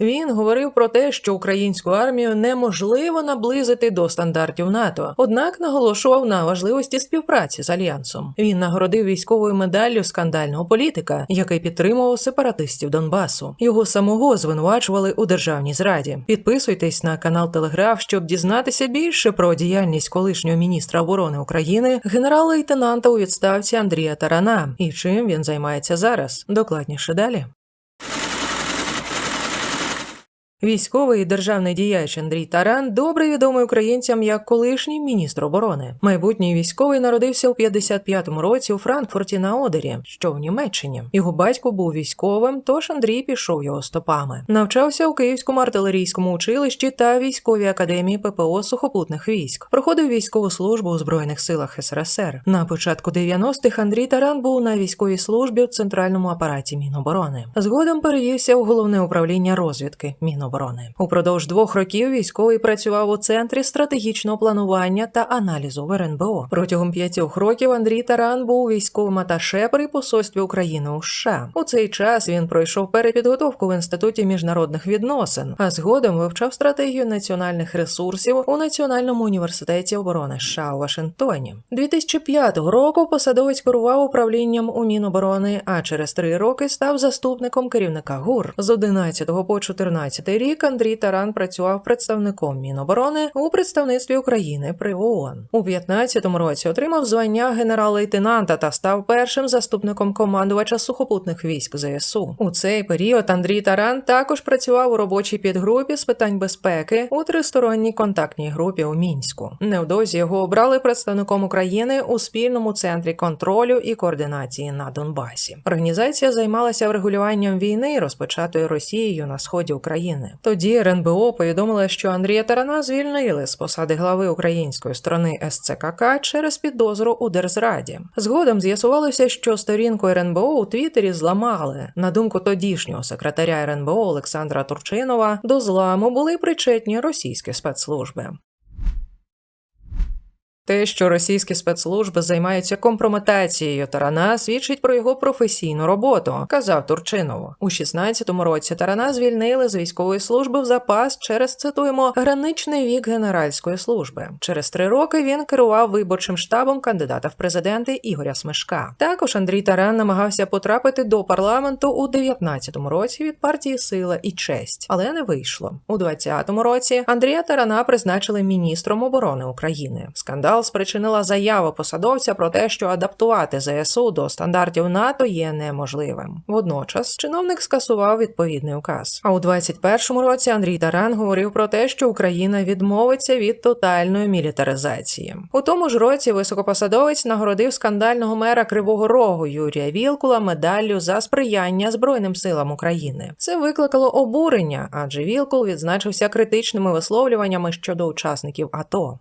Він говорив про те, що українську армію неможливо наблизити до стандартів НАТО, однак наголошував на важливості співпраці з альянсом. Він нагородив військовою медаллю скандального політика, який підтримував сепаратистів Донбасу. Його самого звинувачували у державній зраді. Підписуйтесь на канал Телеграф, щоб дізнатися більше про діяльність колишнього міністра оборони України, генерал-лейтенанта у відставці Андрія Тарана і чим він займається зараз. Докладніше далі. Військовий і державний діяч Андрій Таран добре відомий українцям як колишній міністр оборони. Майбутній військовий народився у 55-му році у Франкфурті на Одері, що в Німеччині. Його батько був військовим, тож Андрій пішов його стопами. Навчався у Київському артилерійському училищі та військовій академії ППО сухопутних військ. Проходив військову службу у збройних силах СРСР. На початку 90-х Андрій Таран був на військовій службі в центральному апараті Міноборони. Згодом перевівся у головне управління розвідки Міноборони. Упродовж двох років військовий працював у центрі стратегічного планування та аналізу в РНБО. Протягом п'ятьох років Андрій Таран був військовим аташе при посольстві України у США. У цей час він пройшов перепідготовку в інституті міжнародних відносин, а згодом вивчав стратегію національних ресурсів у Національному університеті оборони США у Вашингтоні. 2005 року посадовець керував управлінням у Міноборони, а через три роки став заступником керівника ГУР. З 11 по 14 рік Андрій Таран працював представником Міноборони у представництві України при ООН. У 15-му році отримав звання генерал-лейтенанта та став першим заступником командувача сухопутних військ ЗСУ. У цей період Андрій Таран також працював у робочій підгрупі з питань безпеки у тристоронній контактній групі у мінську. Невдовзі його обрали представником України у спільному центрі контролю і координації на Донбасі. Організація займалася врегулюванням війни, розпочатої Росією на сході України. Тоді РНБО повідомила, що Андрія Тарана звільнили з посади глави української сторони СЦКК через підозру у Дерзраді. Згодом з'ясувалося, що сторінку РНБО у Твіттері зламали. На думку тодішнього секретаря РНБО Олександра Турчинова, до зламу були причетні російські спецслужби. Те, що російські спецслужби займаються компрометацією Тарана, свідчить про його професійну роботу, казав Турчинов. У 16-му році Тарана звільнили з військової служби в запас через цитуємо граничний вік генеральської служби. Через три роки він керував виборчим штабом кандидата в президенти Ігоря Смешка. Також Андрій Таран намагався потрапити до парламенту у 19-му році від партії Сила і честь, але не вийшло. У 20-му році Андрія Тарана призначили міністром оборони України. Скандал спричинила заява посадовця про те, що адаптувати ЗСУ до стандартів НАТО є неможливим. Водночас чиновник скасував відповідний указ. А у 21-му році Андрій Таран говорив про те, що Україна відмовиться від тотальної мілітаризації. У тому ж році високопосадовець нагородив скандального мера Кривого Рогу Юрія Вілкула медаллю за сприяння Збройним силам України. Це викликало обурення, адже Вілкул відзначився критичними висловлюваннями щодо учасників АТО.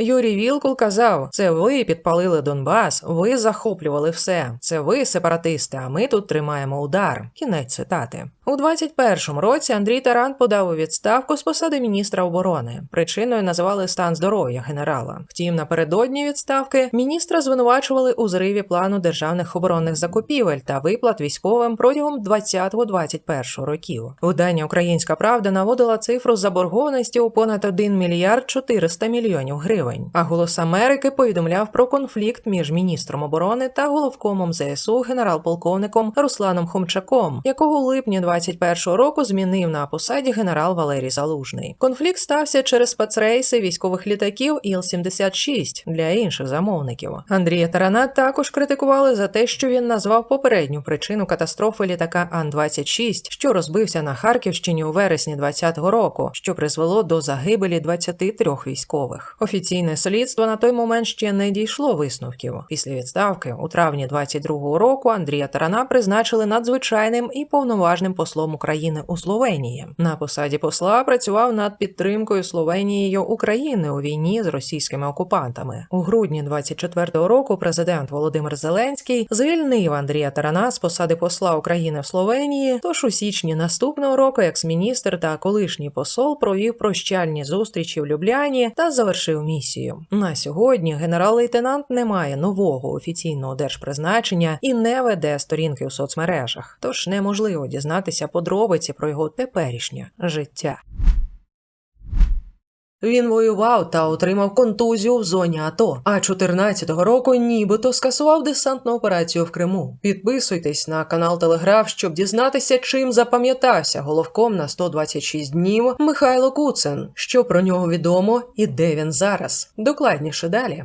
Юрій Вілкул казав: це ви підпалили Донбас, ви захоплювали все. Це ви сепаратисти, а ми тут тримаємо удар. Кінець цитати. У 21-му році Андрій Таран подав у відставку з посади міністра оборони. Причиною називали стан здоров'я генерала. Втім, напередодні відставки міністра звинувачували у зриві плану державних оборонних закупівель та виплат військовим протягом 20-21 років. Видання Українська Правда наводила цифру заборгованості у понад 1 мільярд 400 мільйонів гривень. А голос Америки повідомляв про конфлікт між міністром оборони та головкомом ЗСУ генерал-полковником Русланом Хомчаком, якого у липні 21-го року змінив на посаді генерал Валерій Залужний. Конфлікт стався через спецрейси військових літаків Іл-76 для інших замовників. Андрія Тарана також критикували за те, що він назвав попередню причину катастрофи літака Ан-26, що розбився на Харківщині у вересні 20-го року, що призвело до загибелі 23 військових. Офіційне слідство на той момент ще не дійшло висновків. Після відставки у травні 22-го року Андрія Тарана призначили надзвичайним і повноважним послом України у Словенії. На посаді посла працював над підтримкою Словенією України у війні з російськими окупантами. У грудні 24-го року президент Володимир Зеленський звільнив Андрія Тарана з посади посла України в Словенії. Тож у січні наступного року екс-міністр та колишній посол провів прощальні зустрічі в Любляні та завершив місію. На сьогодні генерал-лейтенант не має нового офіційного держпризначення і не веде сторінки у соцмережах, тож неможливо дізнатися дізнатися подробиці про його теперішнє життя. Він воював та отримав контузію в зоні АТО. А 14-го року нібито скасував десантну операцію в Криму. Підписуйтесь на канал Телеграф, щоб дізнатися, чим запам'ятався головком на 126 днів Михайло Куцин, що про нього відомо і де він зараз. Докладніше далі.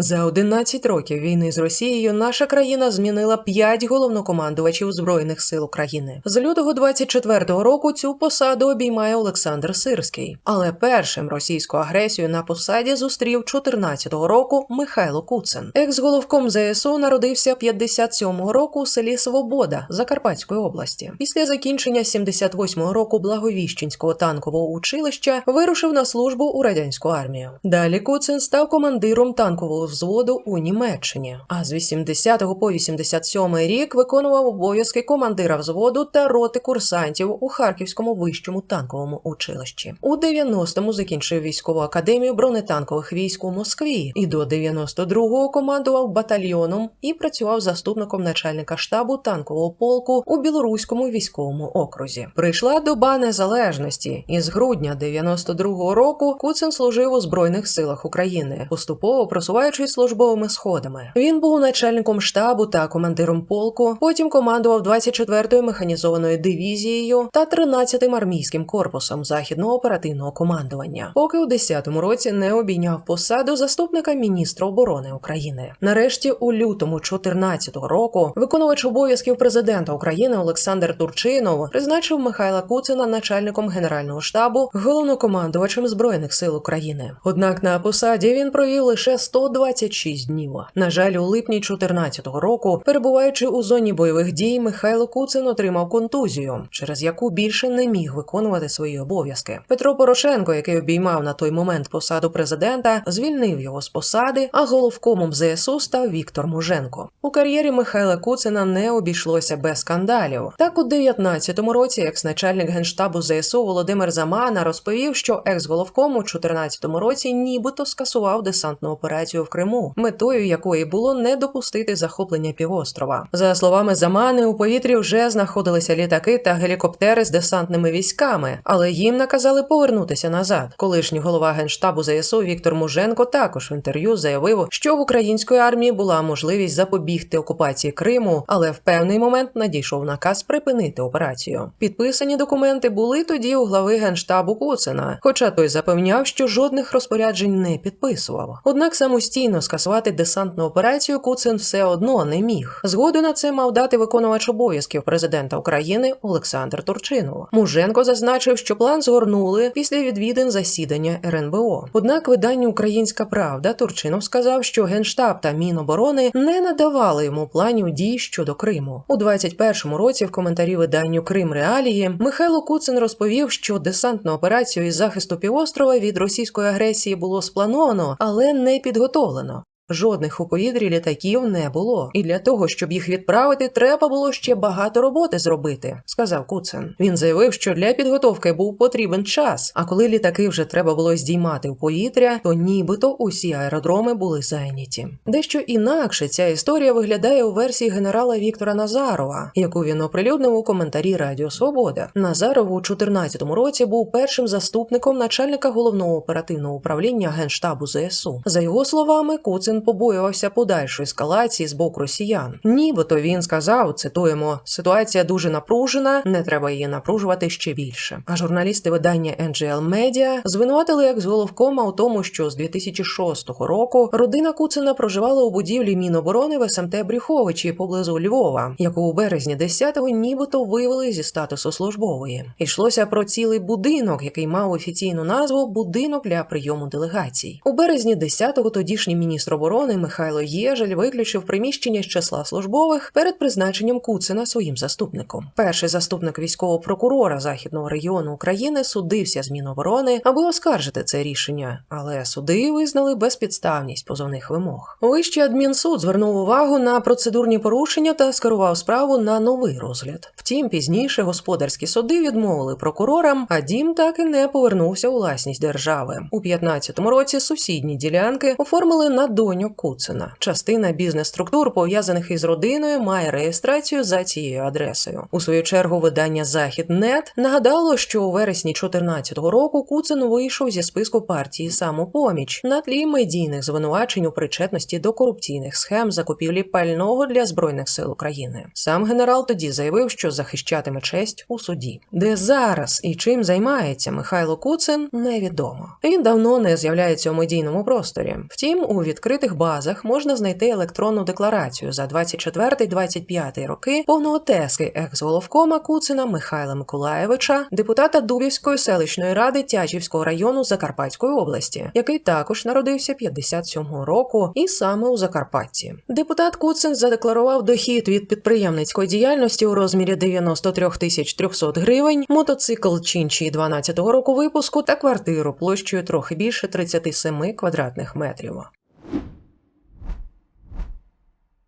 За 11 років війни з Росією наша країна змінила 5 головнокомандувачів збройних сил України. З лютого 24-го року цю посаду обіймає Олександр Сирський. Але першим російську агресію на посаді зустрів 14-го року Михайло Куцин. Екс-головком ЗСУ народився 57-го року у селі Свобода Закарпатської області. Після закінчення 78-го року Благовіщенського танкового училища вирушив на службу у радянську армію. Далі Куцин став командиром танкового взводу у Німеччині. А з 80 по 87 рік виконував обов'язки командира взводу та роти курсантів у Харківському вищому танковому училищі. У 90-му закінчив військову академію бронетанкових військ у Москві і до 92-го командував батальйоном і працював заступником начальника штабу танкового полку у білоруському військовому окрузі. Прийшла доба незалежності, і з грудня 92-го року Куцин служив у збройних силах України, поступово просуваючись службовими сходами. Він був начальником штабу та командиром полку. Потім командував 24-ю механізованою дивізією та 13-тим армійським корпусом західного оперативного командування, поки у 10-му році не обійняв посаду заступника міністра оборони України. Нарешті, у лютому 14-го року, виконувач обов'язків президента України Олександр Турчинов призначив Михайла Куцина начальником генерального штабу, головнокомандувачем збройних сил України. Однак на посаді він провів лише 126 днів. На жаль, у липні 14-го року, перебуваючи у зоні бойових дій, Михайло Куцин отримав контузію, через яку більше не міг виконувати свої обов'язки. Петро Порошенко, який обіймав на той момент посаду президента, звільнив його з посади, а головкомом ЗСУ став Віктор Муженко. У кар'єрі Михайла Куцина не обійшлося без скандалів. Так, у 19-му році, екс-начальник генштабу ЗСУ Володимир Замана розповів, що екс-головком у 14-му році нібито скасував десантну операцію в Криму, метою якої було не допустити захоплення півострова. За словами Замани, у повітрі вже знаходилися літаки та гелікоптери з десантними військами, але їм наказали повернутися назад. Колишній голова генштабу ЗСУ Віктор Муженко також в інтерв'ю заявив, що в української армії була можливість запобігти окупації Криму, але в певний момент надійшов наказ припинити операцію. Підписані документи були тоді у глави генштабу Куцина, хоча той запевняв, що жодних розпоряджень не підписував. Однак самостійно скасувати десантну операцію Куцин все одно не міг. Згоду на це мав дати виконувач обов'язків президента України Олександр Турчинов. Муженко зазначив, що план згорнули після відвідин засідання РНБО. Однак виданню Українська Правда Турчинов сказав, що генштаб та Міноборони не надавали йому планів дій щодо Криму. У 21-му році в коментарі виданню Крим Реалії Михайло Куцин розповів, що десантну операцію із захисту півострова від російської агресії було сплановано, але не підготовлено задоволено. Жодних у повітрі літаків не було, і для того, щоб їх відправити, треба було ще багато роботи зробити, сказав Куцин. Він заявив, що для підготовки був потрібен час. А коли літаки вже треба було здіймати в повітря, то нібито усі аеродроми були зайняті. Дещо інакше ця історія виглядає у версії генерала Віктора Назарова, яку він оприлюднив у коментарі Радіо Свобода. Назаров у 14-му році був першим заступником начальника головного оперативного управління генштабу ЗСУ. За його словами, Куцин побоювався подальшої ескалації з боку росіян. Нібито він сказав, цитуємо: ситуація дуже напружена, не треба її напружувати ще більше. А журналісти видання NGL Media звинуватили головкома у тому, що з 2006 року родина Куцина проживала у будівлі Міноборони в СМТ Брюховичі поблизу Львова, яку у березні 10-го нібито вивели зі статусу службової. Йшлося про цілий будинок, який мав офіційну назву Будинок для прийому делегацій. У березні 10-го тодішній міністр оборони Михайло Єжель виключив приміщення з числа службових перед призначенням Куцина своїм заступником. Перший заступник військового прокурора західного регіону України судився з Міноборони, аби оскаржити це рішення, але суди визнали безпідставність позовних вимог. Вищий адмінсуд звернув увагу на процедурні порушення та скерував справу на новий розгляд. Втім, пізніше господарські суди відмовили прокурорам, а дім так і не повернувся у власність держави. У 15-му році сусідні ділянки оформили на донь Соню Куцина. Частина бізнес-структур, пов'язаних із родиною, має реєстрацію за цією адресою. У свою чергу, видання Західнет нагадало, що у вересні 2014 року Куцин вийшов зі списку партії самопоміч на тлі медійних звинувачень у причетності до корупційних схем закупівлі пального для збройних сил України. Сам генерал тоді заявив, що захищатиме честь у суді, де зараз і чим займається Михайло Куцин, невідомо. Він давно не з'являється у медійному просторі. Втім, у відкритих базах можна знайти електронну декларацію за 24-25 роки повного тески екс-головкома Куцина Михайла Миколаєвича, депутата Дубівської селищної ради Тячівського району Закарпатської області, який також народився 57-го року і саме у Закарпатті. Депутат Куцин задекларував дохід від підприємницької діяльності у розмірі 93 тисяч 300 гривень, мотоцикл Чінчі 12-го року випуску та квартиру площею трохи більше 37 квадратних метрів.